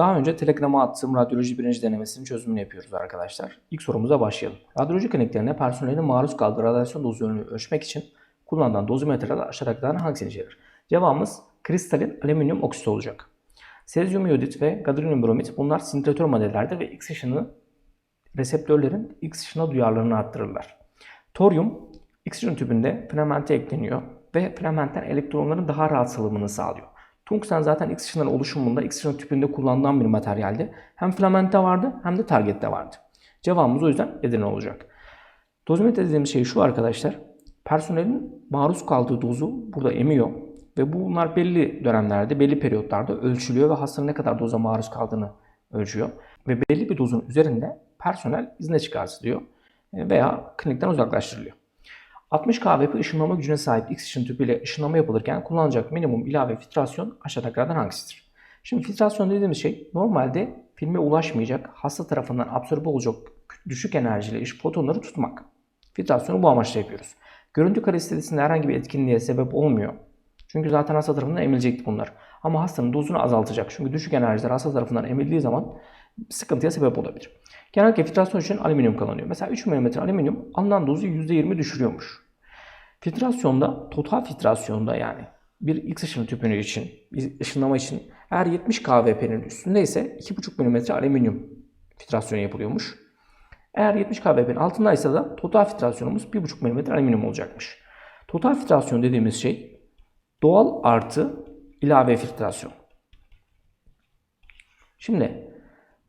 Daha önce Telegram'a attığım radyoloji birinci denemesinin çözümünü yapıyoruz arkadaşlar. İlk sorumuza başlayalım. Radyoloji kliniklerine personelin maruz kaldığı radyasyon dozunu ölçmek için kullanılan dozimetreler aşağıdakilerden hangisini içerir? Cevabımız kristalin alüminyum oksit olacak. Sezyum iyodit ve gadolinium bromit bunlar sintratör maddelerdir ve X ışını reseptörlerin X ışına duyarlılığını arttırırlar. Toryum X ışın tübünde filamente ekleniyor ve filamentten elektronların daha rahat salımını sağlıyor. Tungsten zaten X ışınların oluşumunda X ışın tüpünde kullanılan bir materyaldi. Hem filamentte vardı hem de targette vardı. Cevabımız o yüzden Edirne olacak. Dozimetre dediğimiz şey şu arkadaşlar. Personelin maruz kaldığı dozu burada emiyor ve bunlar belli dönemlerde, belli periyotlarda ölçülüyor ve hastanın ne kadar doza maruz kaldığını ölçüyor. Ve belli bir dozun üzerinde personel izne çıkartılıyor veya klinikten uzaklaştırılıyor. 60 kVp ışınlama gücüne sahip X ışın tüpüyle ışınlama yapılırken kullanılacak minimum ilave filtrasyon aşağıdakilerden hangisidir? Şimdi filtrasyon dediğimiz şey normalde filme ulaşmayacak, hasta tarafından absorbe olacak düşük enerjili iş fotonları tutmak. Filtrasyonu bu amaçla yapıyoruz. Görüntü kalitesinde herhangi bir etkinliğe sebep olmuyor. Çünkü zaten hasta tarafından emilecekti bunlar. Ama hastanın dozunu azaltacak. Çünkü düşük enerjiler hasta tarafından emildiği zaman sıkıntıya sebep olabilir. Genellikle filtrasyon için alüminyum kullanılıyor. Mesela 3 mm alüminyum alınan dozu %20 düşürüyormuş. Filtrasyonda, total filtrasyonda yani bir X ışın tüpünü için, bir ışınlama için eğer 70 kVp'nin üstündeyse 2,5 mm alüminyum filtrasyonu yapılıyormuş. Eğer 70 kVp'nin altındaysa da total filtrasyonumuz 1,5 mm alüminyum olacakmış. Total filtrasyon dediğimiz şey doğal artı ilave filtrasyon. Şimdi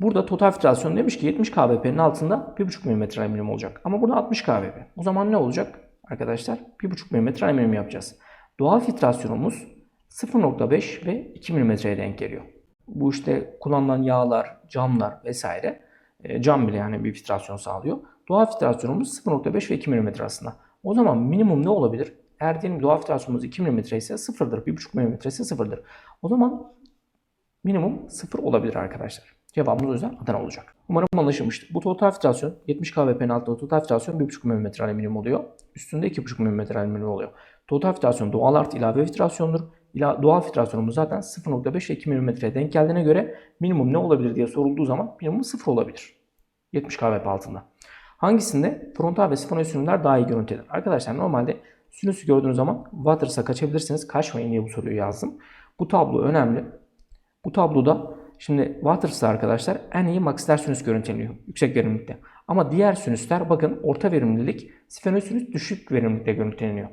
burada total filtrasyon demiş ki 70 kVp'nin altında 1,5 mm alüminyum olacak. Ama burada 60 kVp. O zaman ne olacak arkadaşlar? 1,5 mm alüminyum yapacağız. Doğal filtrasyonumuz 0.5 ve 2 mm'ye denk geliyor. Bu işte kullanılan yağlar, camlar vesaire e, cam bile yani bir filtrasyon sağlıyor. Doğal filtrasyonumuz 0.5 ve 2 mm arasında. O zaman minimum ne olabilir? Eğer diyelim doğal filtrasyonumuz 2 mm ise sıfırdır. 1.5 mm ise sıfırdır. O zaman minimum sıfır olabilir arkadaşlar. Cevabımız o yüzden Adana olacak. Umarım anlaşılmıştır. Bu total filtrasyon 70 kVp'nin altında total filtrasyon 1.5 mm alüminyum oluyor. Üstünde 2.5 mm alüminyum oluyor. Total filtrasyon doğal artı ilave filtrasyondur. İla, doğal filtrasyonumuz zaten 0.5 ve 2 mm'ye denk geldiğine göre minimum ne olabilir diye sorulduğu zaman minimum 0 olabilir. 70 kVp altında. Hangisinde frontal ve sifon sünürler daha iyi görüntülenir? Arkadaşlar normalde sinüsü gördüğünüz zaman Waters'a kaçabilirsiniz. Kaçmayın diye bu soruyu yazdım. Bu tablo önemli. Bu tabloda şimdi Waters'ta arkadaşlar en iyi maksiler sinüs görüntüleniyor. Yüksek verimlilikte. Ama diğer sinüsler bakın orta verimlilik, sifenosinüs düşük verimlilikte görüntüleniyor.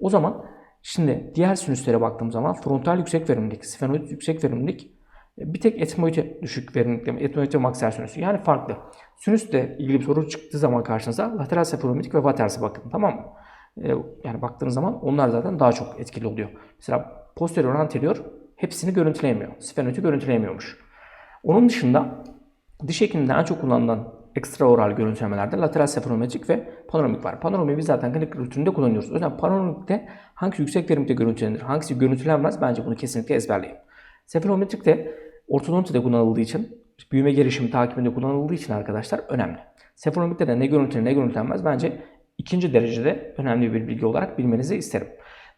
O zaman şimdi diğer sinüslere baktığım zaman frontal yüksek verimlilik, sifenoid yüksek verimlilik bir tek etmoid düşük verimlilikte, etmoid ve maksiler sinüsü. Yani farklı. Sinüsle ilgili bir soru çıktığı zaman karşınıza lateral seferometrik ve Waters'a bakın. Tamam mı? Yani baktığınız zaman onlar zaten daha çok etkili oluyor. Mesela posterior anterior hepsini görüntüleyemiyor. Sfenoidi görüntüleyemiyormuş. Onun dışında diş hekiminde en çok kullanılan ekstraoral görüntülemelerde lateral seferometrik ve panoramik var. Panoramik biz zaten klinik rutininde kullanıyoruz. O yüzden panoramikte hangisi yüksek verimlilikte görüntülenir, hangisi görüntülenmez bence bunu kesinlikle ezberleyin. Seferometrik de ortodontide kullanıldığı için, büyüme gelişimi takibinde kullanıldığı için arkadaşlar önemli. Seferometrikte de ne görüntülenir ne görüntülenmez bence ikinci derecede önemli bir bilgi olarak bilmenizi isterim.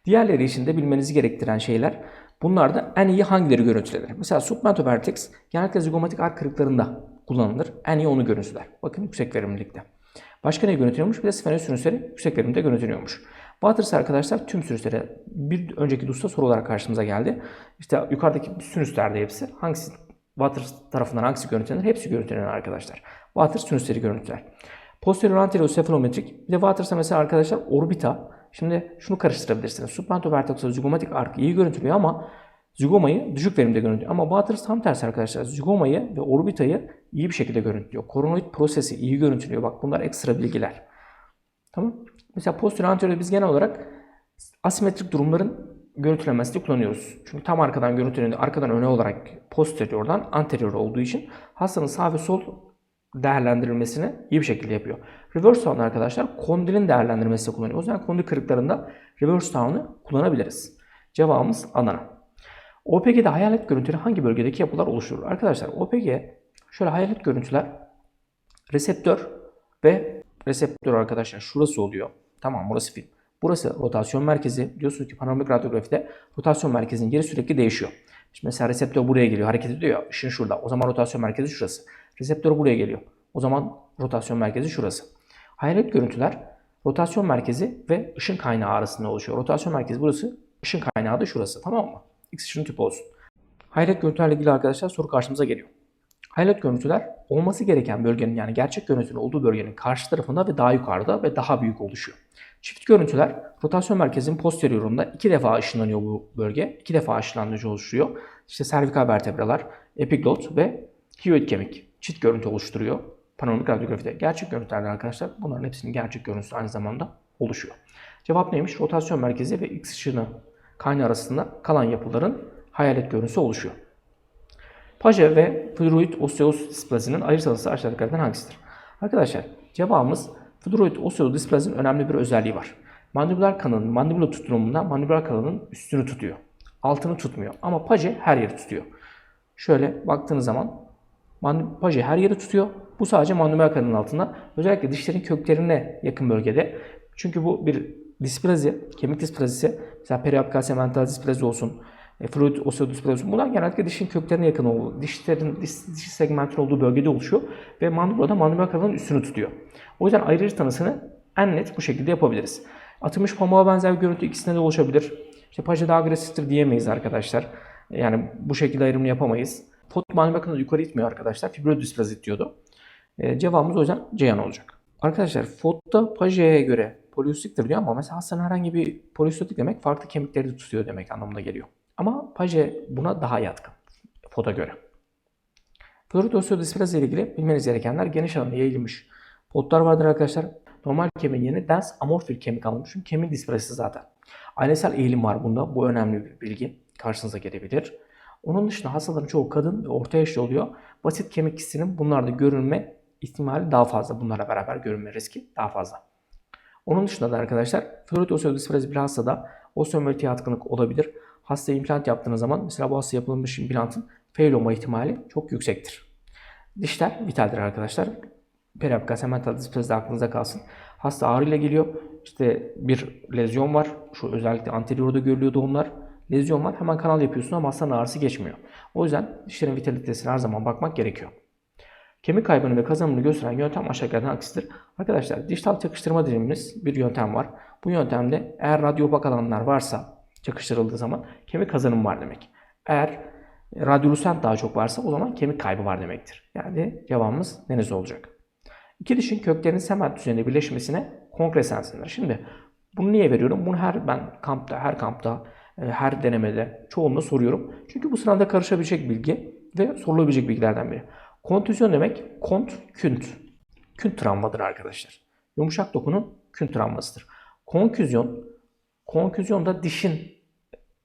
Diğerleri için de bilmenizi gerektiren şeyler bunlarda en iyi hangileri görüntülenir? Mesela submental vertex genellikle zigomatik ark kırıklarında kullanılır. En iyi onu görüntüler. Bakın yüksek verimlilikte. Başka ne görüntülüyormuş? Bir de sfenoid sinüsleri yüksek verimlilikte görüntülüyormuş. Waters arkadaşlar tüm sinüslere bir önceki DUS'ta soru olarak karşımıza geldi. İşte yukarıdaki sinüslerde hepsi hangisi Waters tarafından hangisi görüntülenir? Hepsi görüntülenir arkadaşlar. Waters sinüsleri görüntüler. Posterior anterior sephalometrik. Bir de Waters'a mesela arkadaşlar orbita. Şimdi şunu karıştırabilirsiniz. Submentovertexal zigomatik ark iyi görüntülüyor ama zigomayı düşük verimde görüntülüyor. Ama Waters tam tersi arkadaşlar. Zigomayı ve orbitayı iyi bir şekilde görüntülüyor. Koronoid prosesi iyi görüntülüyor. Bak bunlar ekstra bilgiler. Tamam. Mesela posterior anterior biz genel olarak asimetrik durumların görüntülenmesini kullanıyoruz. Çünkü tam arkadan görüntüleniyor. Arkadan öne olarak posteriordan anterior olduğu için hastanın sağ ve sol değerlendirilmesini iyi bir şekilde yapıyor. Reverse Town arkadaşlar kondilin değerlendirmesi kullanıyor. O yüzden kondil kırıklarında Reverse Town'u kullanabiliriz. Cevabımız Adana. OPG'de hayalet görüntüleri hangi bölgedeki yapılar oluşturur? Arkadaşlar OPG şöyle hayalet görüntüler reseptör ve reseptör arkadaşlar şurası oluyor. Tamam burası film. Burası rotasyon merkezi. Diyorsunuz ki panoramik radyografide rotasyon merkezinin yeri sürekli değişiyor. İşte mesela reseptör buraya geliyor, hareket ediyor ya, ışın şurada. O zaman rotasyon merkezi şurası. Reseptör buraya geliyor. O zaman rotasyon merkezi şurası. Hayalet görüntüler rotasyon merkezi ve ışın kaynağı arasında oluşuyor. Rotasyon merkezi burası, ışın kaynağı da şurası. Tamam mı? X ışın tüpü olsun. Hayalet görüntülerle ilgili arkadaşlar soru karşımıza geliyor. Hayalet görüntüler olması gereken bölgenin yani gerçek görüntünün olduğu bölgenin karşı tarafında ve daha yukarıda ve daha büyük oluşuyor. Çift görüntüler rotasyon merkezinin posteriorunda iki defa ışınlanıyor bu bölge. iki defa ışınlanıcı oluşturuyor. İşte servikal vertebralar, epiglot ve hyoid kemik çift görüntü oluşturuyor. Panoramik radyografide. Gerçek görüntülerde arkadaşlar bunların hepsinin gerçek görüntüsü aynı zamanda oluşuyor. Cevap neymiş? Rotasyon merkezi ve X ışını kaynağı arasında kalan yapıların hayalet görüntüsü oluşuyor. Paje ve fluid osseous displazinin ayırt tanısı aşağıdakilerden hangisidir? Arkadaşlar cevabımız fluid osseous displazinin önemli bir özelliği var. Mandibular kanalının mandibula tutulumunda mandibular kanalının üstünü tutuyor. Altını tutmuyor ama paje her yeri tutuyor. Şöyle baktığınız zaman paje her yeri tutuyor. Bu sadece mandibular kanalının altında. Özellikle dişlerin köklerine yakın bölgede. Çünkü bu bir displazi, kemik displazisi. Mesela periapikal segmental displazi olsun, e, fluid osteodisplazi olsun. Bunlar genellikle dişin köklerine yakın olduğu, dişlerin, diş, diş segmentin olduğu bölgede oluşuyor. Ve mandibulada mandibular kanalının üstünü tutuyor. O yüzden ayrıcı tanısını en net bu şekilde yapabiliriz. Atılmış pamuğa benzer bir görüntü ikisinde de oluşabilir. İşte paje daha agresiftir diyemeyiz arkadaşlar. Yani bu şekilde ayrımını yapamayız. Pot mandibular kanalı yukarı itmiyor arkadaşlar. Fibrodisplazi itiyordu. E, cevabımız o yüzden Ceyhan olacak. Arkadaşlar FOD'da Paget'e göre poliüstiktir diyor ama mesela hastanın herhangi bir poliüstik demek farklı kemikleri de tutuyor demek anlamına geliyor. Ama Paget buna daha yatkın FOD'a göre. Osteodisplazi ile ilgili bilmeniz gerekenler geniş alanda yayılmış potlar vardır arkadaşlar. Normal kemiğin yerine dens amorf bir kemik alınmış. Çünkü kemik displazisi zaten. Ailesel eğilim var bunda. Bu önemli bir bilgi. Karşınıza gelebilir. Onun dışında hastaların çoğu kadın ve orta yaşlı oluyor. Basit kemik kistinin bunlarda görünme ihtimali daha fazla. Bunlarla beraber görünme riski daha fazla. Onun dışında da arkadaşlar fluid osteodisplazi bir hastada osteomiyelite yatkınlık olabilir. Hastaya implant yaptığınız zaman mesela bu hasta yapılmış implantın fail olma ihtimali çok yüksektir. Dişler vitaldir arkadaşlar. Periapikal segmental displazi de aklınıza kalsın. Hasta ağrıyla geliyor. İşte bir lezyon var. Şu özellikle anteriorda görülüyor doğumlar. Lezyon var. Hemen kanal yapıyorsun ama hastanın ağrısı geçmiyor. O yüzden dişlerin vitalitesine her zaman bakmak gerekiyor. Kemik kaybını ve kazanımını gösteren yöntem aşağıdakilerden hangisidir? Arkadaşlar dijital çakıştırma dediğimiz bir yöntem var. Bu yöntemde eğer radyopak alanlar varsa çakıştırıldığı zaman kemik kazanımı var demek. Eğer radyolusen daha çok varsa o zaman kemik kaybı var demektir. Yani cevabımız deniz olacak. İki dişin köklerinin semt düzeyinde birleşmesine konkresens denir. Şimdi bunu niye veriyorum? Bunu her ben kampta, her kampta, her denemede çoğunluğu soruyorum. Çünkü bu sınavda karışabilecek bilgi ve sorulabilecek bilgilerden biri. Kontüzyon demek kont, künt. Künt travmadır arkadaşlar. Yumuşak dokunun künt travmasıdır. Konküzyon, konküzyon da dişin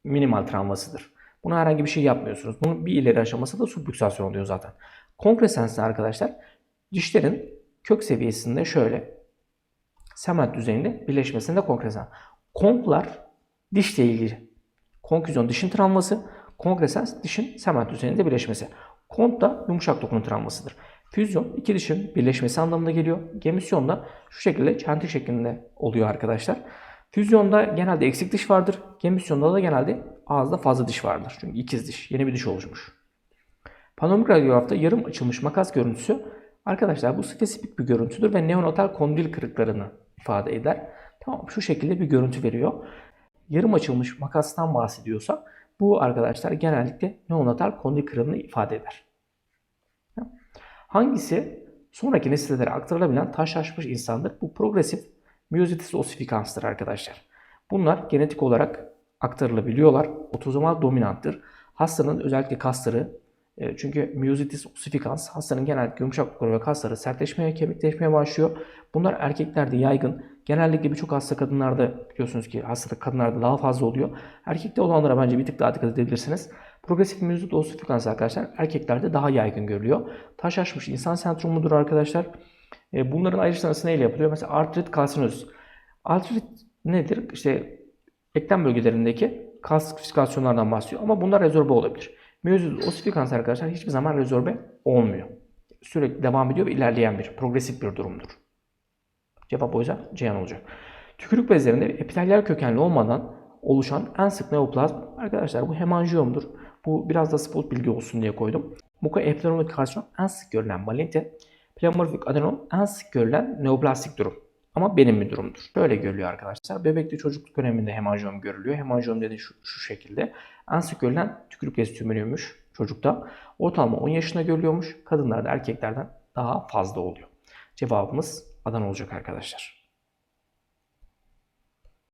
minimal travmasıdır. Buna herhangi bir şey yapmıyorsunuz. Bunun bir ileri aşaması da subluksasyon oluyor zaten. Konkresensde arkadaşlar dişlerin kök seviyesinde şöyle semt düzeyinde birleşmesinde konkresens. Konklar dişle ilgili. Konküzyon dişin travması, konkresens dişin semt düzeyinde birleşmesi. Kont da yumuşak dokunun travmasıdır. Füzyon iki dişin birleşmesi anlamına geliyor. Gemisyon da şu şekilde çentik şeklinde oluyor arkadaşlar. Füzyonda genelde eksik diş vardır. Gemisyonda da genelde ağızda fazla diş vardır. Çünkü ikiz diş, yeni bir diş oluşmuş. Panoramik radyografta yarım açılmış makas görüntüsü arkadaşlar bu spesifik bir görüntüdür ve neonatal kondil kırıklarını ifade eder. Tamam şu şekilde bir görüntü veriyor. Yarım açılmış makastan bahsediyorsa bu arkadaşlar genellikle neonatal kondil kırığını ifade eder. Hangisi sonraki nesillere aktarılabilen taşlaşmış insandır? Bu progresif miyositis ossifikans'tır arkadaşlar. Bunlar genetik olarak aktarılabiliyorlar. Otozomal dominanttır. Hastanın özellikle kasları çünkü miyositis ossificans hastanın genellikle yumuşak dokuları ve kasları sertleşmeye, kemikleşmeye başlıyor. Bunlar erkeklerde yaygın. Genellikle birçok hasta kadınlarda biliyorsunuz ki hastalık kadınlarda daha fazla oluyor. Erkekte olanlara bence bir tık daha dikkat edebilirsiniz. Progresif miyositis ossificans arkadaşlar erkeklerde daha yaygın görülüyor. Taşlaşmış insan sendromudur arkadaşlar. E, bunların ayrıştırması neyle yapılıyor? Mesela artrit kalsinöz. Artrit nedir? İşte eklem bölgelerindeki kalsifikasyonlardan bahsediyor. Ama bunlar rezorbe olabilir. Miyositis ossificans arkadaşlar hiçbir zaman rezorbe olmuyor. Sürekli devam ediyor ve ilerleyen bir, progresif bir durumdur. Cevap o yüzden olacak. Tükürük bezlerinde epitelyal kökenli olmadan oluşan en sık neoplazm arkadaşlar bu hemanjiyomdur. Bu biraz da spot bilgi olsun diye koydum. Muka epidemiolojik karsinom en sık görülen malignite. Plamorfik adenom en sık görülen neoplastik durum. Ama benim bir durumdur. Böyle görülüyor arkadaşlar. Bebekte çocukluk döneminde hemanjom görülüyor. Hemanjom dedi şu, şu şekilde. En sık görülen tükürük bezi tümörüymüş çocukta. Ortalama 10 yaşında görülüyormuş. Kadınlarda erkeklerden daha fazla oluyor. Cevabımız Adana olacak arkadaşlar.